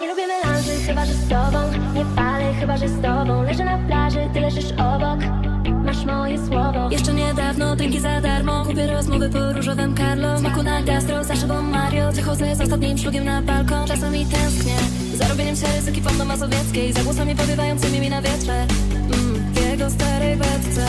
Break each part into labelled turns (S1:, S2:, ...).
S1: Nie lubię melanży, chyba że z tobą. Nie palę, chyba że z tobą. Leżę na plaży, ty leżysz obok. Masz moje słowo.
S2: Jeszcze niedawno drinki za darmo. Kupię rozmowy po różowym Carlo Smaku na gastro, za szybą Mario. Wychodzę z ostatnim szlugiem na balkon. Czasami tęsknię Za robieniem sery z ekipą do mazowieckiej. Za głosami powiewającymi mi na wietrze. Mm, jego starej beczce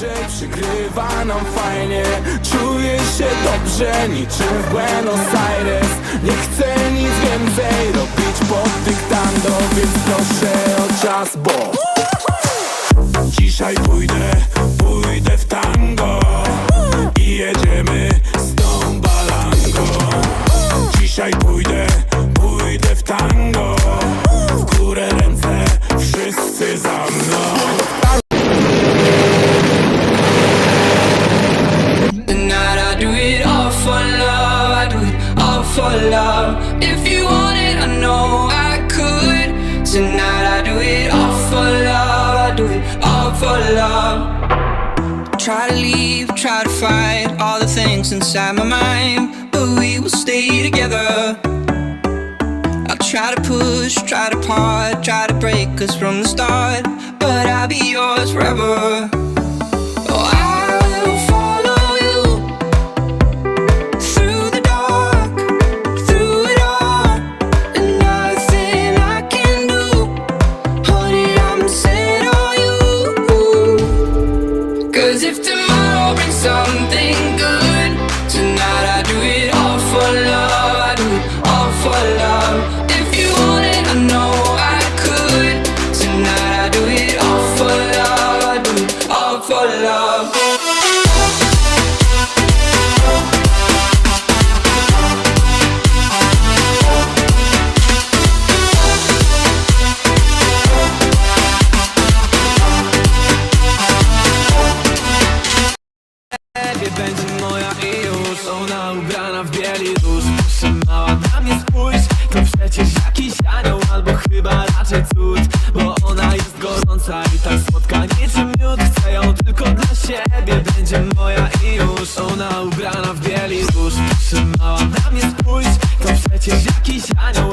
S3: DJ przygrywa nam fajnie. Czuję się dobrze niczym w Buenos Aires. Nie chcę nic więcej robić pod dyktando Więc proszę o czas, bo Dzisiaj pójdę, pójdę w tango I jedziemy z tą balangą. Dzisiaj pójdę
S4: love. If you want it, I know I could. Tonight I do it all for love, I do it all for love. Try to leave, try to fight all the things inside my mind, but we will stay together. I'll try to push, try to part, try to break us from the start, but I'll be yours forever. Brings something good, tonight I do it all for love. I do it all for love. If you want it, I know I could. Tonight I do it all for love. I do it all for love.
S3: Mnie spójrz To przecież jakiś anioł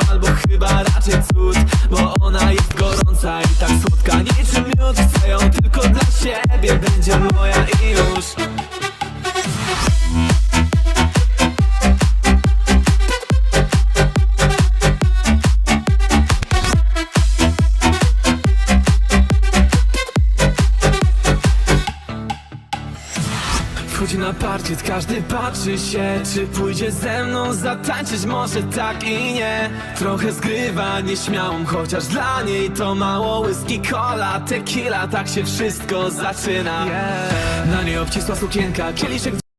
S3: Wchodzi na parkiet, każdy patrzy się. Czy pójdzie ze mną zatańczyć? Może tak i nie. Trochę zgrywa nieśmiałą Chociaż dla niej to mało. Whisky, cola, tequila Tak się wszystko zaczyna. Na niej obcisła sukienka, kieliszek